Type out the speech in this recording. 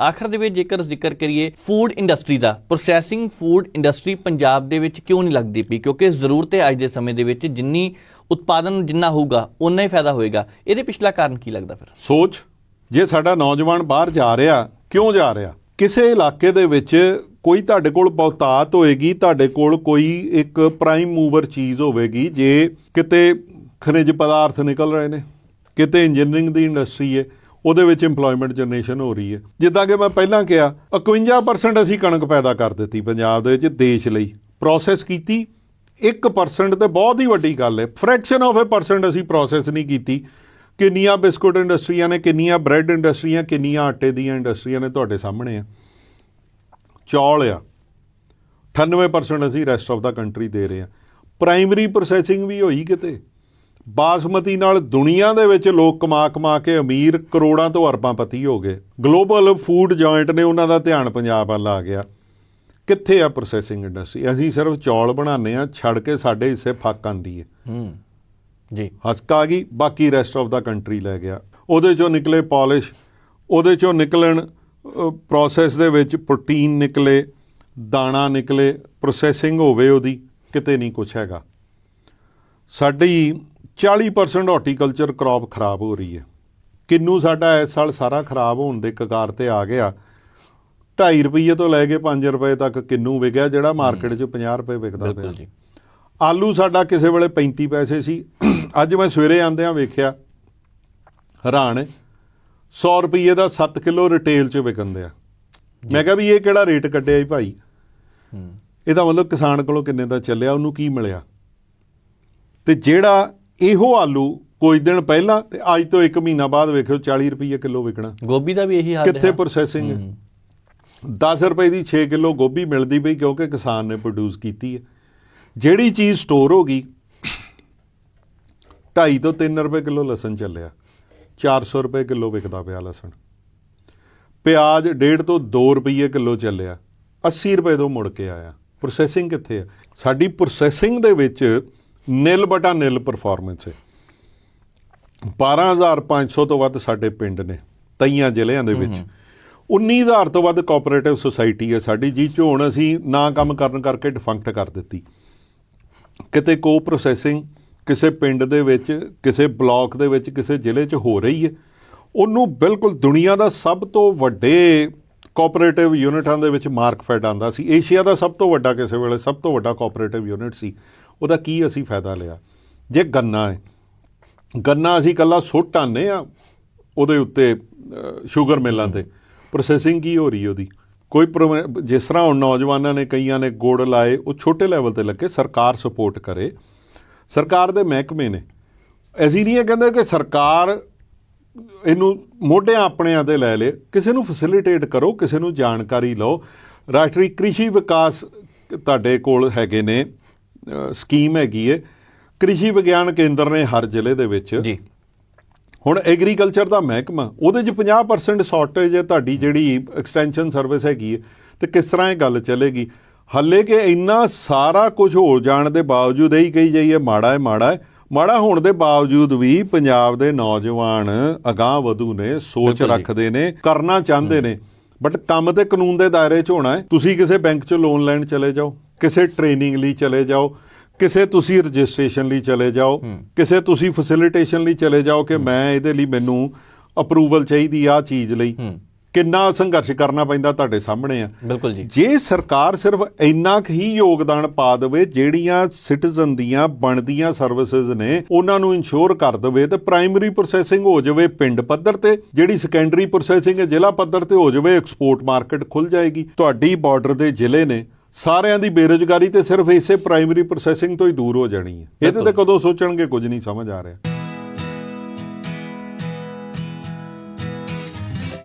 ਆਖਰ ਦੇ ਵਿੱਚ ਜੇਕਰ ਜ਼ਿਕਰ ਕਰੀਏ ਫੂਡ ਇੰਡਸਟਰੀ ਦਾ ਪ੍ਰੋਸੈਸਿੰਗ ਫੂਡ ਇੰਡਸਟਰੀ ਪੰਜਾਬ ਦੇ ਵਿੱਚ ਕਿਉਂ ਨਹੀਂ ਲੱਗਦੀ ਪਈ? ਕਿਉਂਕਿ ਜ਼ਰੂਰਤ ਹੈ ਅੱਜ ਦੇ ਸਮੇਂ ਦੇ ਵਿੱਚ ਜਿੰਨੀ ਉਤਪਾਦਨ ਜਿੰਨਾ ਹੋਊਗਾ ਉਨਾ ਹੀ ਫਾਇਦਾ ਹੋਏਗਾ। ਇਹਦੇ ਪਿਛਲਾ ਕਾਰਨ ਕੀ ਲੱਗਦਾ ਫਿਰ? ਸੋਚ, ਜੇ ਸਾਡਾ ਨੌਜਵਾਨ ਬਾਹਰ ਜਾ ਰਿਹਾ, ਕਿਉਂ ਜਾ ਰਿਹਾ? ਕਿਸੇ ਇਲਾਕੇ ਦੇ ਵਿੱਚ ਕੋਈ ਤੁਹਾਡੇ ਕੋਲ ਬਹੁਤਾਤ ਹੋਏਗੀ, ਤੁਹਾਡੇ ਕੋਲ ਕੋਈ ਇੱਕ ਪ੍ਰਾਈਮ ਮੂਵਰ ਚੀਜ਼ ਹੋਵੇਗੀ, ਜੇ ਕਿਤੇ ਖਣਿਜ ਪਦਾਰਥ ਨਿਕਲ ਰਹੇ ਨੇ, ਕਿਤੇ ਇੰਜੀਨੀਅਰਿੰਗ ਦੀ ਇੰਡਸਟਰੀ ਹੈ ਉਹਦੇ ਵਿੱਚ EMPLOYMENT ਜਨਰੇਸ਼ਨ ਹੋ ਰਹੀ ਹੈ। ਜਿੱਦਾਂ ਕਿ ਮੈਂ ਪਹਿਲਾਂ ਕਿਹਾ 51% ਅਸੀਂ ਕਣਕ ਪੈਦਾ ਕਰ ਦਿੱਤੀ ਪੰਜਾਬ ਦੇ ਵਿੱਚ, ਦੇਸ਼ ਲਈ। ਪ੍ਰੋਸੈਸ ਕੀਤੀ। 1% ਤੇ ਬਹੁਤ ਹੀ ਵੱਡੀ ਗੱਲ ਹੈ। ਫ੍ਰੈਕਸ਼ਨ ਆਫ ਅ ਪਰਸੈਂਟ ਅਸੀਂ ਪ੍ਰੋਸੈਸ ਨਹੀਂ ਕੀਤੀ। ਕਿੰਨੀਆਂ ਬਿਸਕੁਟ ਇੰਡਸਟਰੀਆਂ ਨੇ, ਕਿੰਨੀਆਂ ਬ੍ਰੈਡ ਇੰਡਸਟਰੀਆਂ, ਕਿੰਨੀਆਂ ਆਟੇ ਦੀਆਂ ਇੰਡਸਟਰੀਆਂ ਨੇ ਤੁਹਾਡੇ ਸਾਹਮਣੇ ਆ। ਚੌਲ ਆ। 98% ਅਸੀਂ ਰੈਸਟ ਆਫ ਦਾ ਕੰਟਰੀ ਦੇ ਰਹੇ ਆ। ਪ੍ਰਾਇਮਰੀ ਪ੍ਰੋਸੈਸਿੰਗ ਵੀ ਹੋਈ ਕਿਤੇ? ਬਾਸਮਤੀ ਨਾਲ ਦੁਨੀਆ ਦੇ ਵਿੱਚ ਲੋਕ ਕਮਾ ਕਮਾ ਕੇ ਅਮੀਰ ਕਰੋੜਾਂ ਤੋਂ ਅਰਬਾਂ ਪਤੀ ਹੋ ਗਏ। ਗਲੋਬਲ ਫੂਡ ਜੁਆਇੰਟ ਨੇ ਉਹਨਾਂ ਦਾ ਧਿਆਨ ਪੰਜਾਬ ਵੱਲ ਆ ਗਿਆ। ਕਿੱਥੇ ਆ ਪ੍ਰੋਸੈਸਿੰਗ ਇੰਡਸਟਰੀ ਅਸੀਂ ਸਿਰਫ ਚੌਲ ਬਣਾਉਂਦੇ ਆ ਛੱਡ ਕੇ ਸਾਡੇ ਹਿੱਸੇ ਫੱਕ ਆਂਦੀ ਹੈ। ਹੂੰ ਜੀ। ਹਸਕ ਆ ਗਈ ਬਾਕੀ ਰੈਸਟ ਆਫ ਦਾ ਕੰਟਰੀ ਲੈ ਗਿਆ। ਉਹਦੇ ਚੋਂ ਨਿਕਲੇ ਪਾਲਿਸ਼ ਉਹਦੇ ਚੋਂ ਨਿਕਲਣ ਪ੍ਰੋਸੈਸ ਦੇ ਵਿੱਚ ਪ੍ਰੋਟੀਨ ਨਿਕਲੇ ਦਾਣਾ ਨਿਕਲੇ ਪ੍ਰੋਸੈਸਿੰਗ ਹੋਵੇ ਉਹਦੀ ਕਿਤੇ ਨਹੀਂ ਕੁਛ ਹੈਗਾ। ਸਾਡੀ 40% ਹਾਰਟੀਕਲਚਰ ਕ੍ਰੌਪ ਖਰਾਬ ਹੋ ਰਹੀ ਹੈ। ਕਿੰਨੂ ਸਾਡਾ ਇਸ ਸਾਲ ਸਾਰਾ ਖਰਾਬ ਹੋਣ ਦੇ ਕਗਾਰ ਤੇ ਆ ਗਿਆ। 2.5 ਰੁਪਏ ਤੋਂ ਲੈ ਕੇ 5 ਰੁਪਏ ਤੱਕ ਕਿੰਨੂ ਵਿਕਿਆ ਜਿਹੜਾ ਮਾਰਕੀਟ 'ਚ 50 ਰੁਪਏ ਵਿਕਦਾ ਪਿਆ। ਬਿਲਕੁਲ ਜੀ। ਆਲੂ ਸਾਡਾ ਕਿਸੇ ਵੇਲੇ 35 ਪੈਸੇ ਸੀ। ਅੱਜ ਮੈਂ ਸਵੇਰੇ ਆਂਦਿਆਂ ਵੇਖਿਆ ਹੈਰਾਨ ਹੈ। 100 ਰੁਪਏ ਦਾ 7 ਕਿਲੋ ਰਿਟੇਲ 'ਚ ਵਿਕਣਦੇ ਆ ਮੈਂ ਕਿਹਾ ਵੀ ਇਹ ਕਿਹੜਾ ਰੇਟ ਕੱਢਿਆ ਜੀ ਭਾਈ? ਇਹਦਾ ਮਤਲਬ ਕਿਸਾਨ ਕੋਲੋਂ ਕਿੰਨੇ ਦਾ ਚੱਲਿਆ ਉਹਨੂੰ ਕੀ ਮਿਲਿਆ? ਤੇ ਜਿਹੜਾ ਇਹੋ ਆਲੂ ਕੁਝ ਦਿਨ ਪਹਿਲਾਂ ਤੇ ਅੱਜ ਤੋਂ 1 ਮਹੀਨਾ ਬਾਅਦ ਵੇਖਿਓ 40 ਰੁਪਏ ਕਿਲੋ ਵਿਕਣਾ। ਗੋਭੀ ਦਾ ਵੀ ਇਹੀ ਹਾਲ ਕਿੱਥੇ ਹੈ ਪ੍ਰੋਸੈਸਿੰਗ ਹੈ? 10 ਰੁਪਏ ਦੀ 6 ਕਿਲੋ ਗੋਭੀ ਮਿਲਦੀ ਪਈ ਕਿਉਂਕਿ ਕਿਸਾਨ ਨੇ ਪ੍ਰੋਡਿਊਸ ਕੀਤੀ ਹੈ। ਜਿਹੜੀ ਚੀਜ਼ ਸਟੋਰ ਹੋ ਗਈ 2.5 ਤੋਂ 3 ਰੁਪਏ ਕਿਲੋ ਲਸਣ ਚੱਲਿਆ। 400 ਰੁਪਏ ਕਿਲੋ ਵਿਕਦਾ ਪਿਆ ਲਸਣ। ਪਿਆਜ਼ 1.5 ਤੋਂ 2 ਰੁਪਏ ਕਿਲੋ ਚੱਲਿਆ। 80 ਰੁਪਏ ਤੋਂ ਮੁੜ ਕੇ ਆਇਆ। ਪ੍ਰੋਸੈਸਿੰਗ ਕਿੱਥੇ ਹੈ? ਸਾਡੀ ਪ੍ਰੋਸੈਸਿੰਗ ਦੇ ਵਿੱਚ ਨਿਲ ਬਟਾ ਨਿਲ ਪਰਫਾਰਮੈਂਸ ਹੈ। 12500 ਤੋਂ ਵੱਧ ਸਾਡੇ ਪਿੰਡ ਨੇ, ਤਈਆਂ ਜ਼ਿਲ੍ਹਿਆਂ ਦੇ ਵਿੱਚ। 19000 ਤੋਂ ਵੱਧ ਕੋਆਪਰੇਟਿਵ ਸੁਸਾਇਟੀ ਹੈ ਸਾਡੀ ਜੀ ਚੋਂ ਹੁਣ ਅਸੀਂ ਨਾ ਕੰਮ ਕਰਨ ਕਰਕੇ ਡਿਫੰਕਟ ਕਰ ਦਿੱਤੀ। ਕਿਤੇ ਕੋ ਪ੍ਰੋਸੈਸਿੰਗ ਕਿਸੇ ਪਿੰਡ ਦੇ ਵਿੱਚ, ਕਿਸੇ ਬਲਾਕ ਦੇ ਵਿੱਚ, ਕਿਸੇ ਜ਼ਿਲ੍ਹੇ 'ਚ ਹੋ ਰਹੀ ਹੈ। ਉਹਨੂੰ ਬਿਲਕੁਲ ਦੁਨੀਆ ਦਾ ਸਭ ਤੋਂ ਵੱਡੇ ਕੋਆਪਰੇਟਿਵ ਯੂਨਿਟਾਂ ਦੇ ਵਿੱਚ ਮਾਰਕਫੈਡ ਆਂਦਾ ਸੀ। ਏਸ਼ੀਆ ਦਾ ਸਭ ਤੋਂ ਵੱਡਾ ਕਿਸੇ ਵੇਲੇ, ਸਭ ਤੋਂ ਵੱਡਾ ਕੋਆਪਰੇਟਿਵ ਯੂਨਿਟ ਸੀ। ਉਹਦਾ ਕੀ ਅਸੀਂ ਫਾਇਦਾ ਲਿਆ? ਜੇ ਗੰਨਾ ਹੈ। ਗੰਨਾ ਅਸੀਂ ਕੱਲਾ ਸੁੱਟ ਆਨੇ ਆ ਉਹਦੇ ਉੱਤੇ ਸ਼ੂਗਰ ਮਿਲਾਂ ਤੇ। ਪ੍ਰੋਸੈਸਿੰਗ ਕੀ ਹੋ ਰਹੀ ਉਹਦੀ? ਕੋਈ ਪ੍ਰੋ- ਜਿਸ ਤਰ੍ਹਾਂ ਹੁਣ ਨੌਜਵਾਨਾਂ ਨੇ ਕਈਆਂ ਨੇ ਗੁੜ ਲਾਏ, ਉਹ ਛੋਟੇ ਲੈਵਲ ਤੇ ਲੱਗੇ, ਸਰਕਾਰ ਸਪੋਰਟ ਕਰੇ। ਸਰਕਾਰ ਦੇ ਮਹਿਕਮੇ ਨੇ। ਐਸੀ ਨਹੀਂ ਇਹ ਕਹਿੰਦੇ ਕਿ ਸਰਕਾਰ ਇਹਨੂੰ ਮੋਢਿਆਂ ਆਪਣਿਆਂ ਤੇ ਲੈ ਲੇ। ਕਿਸੇ ਨੂੰ ਫੈਸਿਲਿਟੇਟ ਕਰੋ, ਕਿਸੇ ਨੂੰ ਜਾਣਕਾਰੀ ਲਓ। ਰਾਸ਼ਟਰੀ ਕ੍ਰਿਸ਼ੀ ਵਿਕਾਸ ਤੁਹਾਡੇ ਕੋਲ ਹੈਗੇ ਨੇ। ਸਕੀਮ ਹੈਗੀ ਏ। ਕ੍ਰਿਸ਼ੀ ਵਿਗਿਆਨ ਕੇਂਦਰ ਨੇ ਹਰ ਜ਼ਿਲ੍ਹੇ ਦੇ ਵਿੱਚ ਜੀ। ਹੁਣ ਐਗਰੀਕਲਚਰ ਦਾ ਮਹਿਕਮਾ ਉਹਦੇ 'ਚ 50% ਸ਼ਾਰਟੇਜ ਹੈ ਤੁਹਾਡੀ ਜਿਹੜੀ ਐਕਸਟੈਂਸ਼ਨ ਸਰਵਿਸ ਹੈਗੀ ਹੈ ਤੇ ਕਿਸ ਤਰ੍ਹਾਂ ਇਹ ਗੱਲ ਚੱਲੇਗੀ? ਹੱਲੇ ਕਿ ਇੰਨਾ ਸਾਰਾ ਕੁਝ ਹੋ ਜਾਣ ਦੇ ਬਾਵਜੂਦ ਇਹੀ ਕਹੀ ਜਾਈਏ ਮਾੜਾ ਹੈ ਮਾੜਾ ਹੈ ਮਾੜਾ ਹੋਣ ਦੇ ਬਾਵਜੂਦ ਵੀ ਪੰਜਾਬ ਦੇ ਨੌਜਵਾਨ ਅਗਾਹ ਵਧੂ ਨੇ ਸੋਚ। ਰੱਖਦੇ ਨੇ ਕਰਨਾ ਚਾਹੁੰਦੇ ਨੇ। ਬਟ ਕੰਮ ਤੇ ਕਾਨੂੰਨ ਦੇ ਦਾਇਰੇ 'ਚ ਹੋਣਾ ਹੈ ਤੁਸੀਂ ਕਿਸੇ ਬੈਂਕ 'ਚ ਲੋਨ ਲੈਣ ਚਲੇ ਜਾਓ। ਕਿਸੇ ਟ੍ਰੇਨਿੰਗ ਲਈ ਚਲੇ ਜਾਓ ਕਿਸੇ ਤੁਸੀਂ ਰਜਿਸਟ੍ਰੇਸ਼ਨ ਲਈ ਚਲੇ ਜਾਓ ਕਿਸੇ ਤੁਸੀਂ ਫੈਸਿਲਿਟੇਸ਼ਨ ਲਈ ਚਲੇ ਜਾਓ ਕਿ ਮੈਂ ਇਹਦੇ ਲਈ ਮੈਨੂੰ ਅਪਰੂਵਲ ਚਾਹੀਦੀ ਆ ਚੀਜ਼ ਲਈ। ਕਿੰਨਾ ਸੰਘਰਸ਼ ਕਰਨਾ ਪੈਂਦਾ ਤੁਹਾਡੇ ਸਾਹਮਣੇ ਆ। ਬਿਲਕੁਲ ਜੀ। ਜੇ ਸਰਕਾਰ ਸਿਰਫ ਇੰਨਾ ਕੁ ਹੀ ਯੋਗਦਾਨ ਪਾ ਦੇਵੇ ਜਿਹੜੀਆਂ ਸਿਟੀਜ਼ਨ ਦੀਆਂ ਬਣਦੀਆਂ ਸਰਵਿਸਿਜ਼ ਨੇ ਉਹਨਾਂ ਨੂੰ ਇਨਸ਼ੋਰ ਕਰ ਦੇਵੇ ਤੇ ਪ੍ਰਾਇਮਰੀ ਪ੍ਰੋਸੈਸਿੰਗ ਹੋ ਜਾਵੇ ਪਿੰਡ ਪੱਧਰ ਤੇ ਜਿਹੜੀ ਸੈਕੰਡਰੀ ਪ੍ਰੋਸੈਸਿੰਗ ਹੈ ਜ਼ਿਲ੍ਹਾ ਪੱਧਰ ਤੇ ਹੋ ਜਾਵੇ ਐਕਸਪੋਰਟ ਮਾਰਕੀਟ ਖੁੱਲ ਜਾਏਗੀ। ਤੁਹਾਡੀ ਬਾਰਡਰ ਦੇ ਜ਼ਿਲ੍ਹੇ ਨੇ ਸਾਰਿਆਂ ਦੀ ਬੇਰੁਜ਼ਗਾਰੀ ਤੇ ਸਿਰਫ ਇਸੇ ਪ੍ਰਾਇਮਰੀ ਪ੍ਰੋਸੈਸਿੰਗ ਤੋਂ ਹੀ ਦੂਰ ਹੋ ਜਾਣੀ ਹੈ। ਇਹਦੇ ਤੇ ਕਦੋਂ ਸੋਚਣਗੇ? ਕੁਝ ਨਹੀਂ ਸਮਝ ਆ ਰਿਹਾ।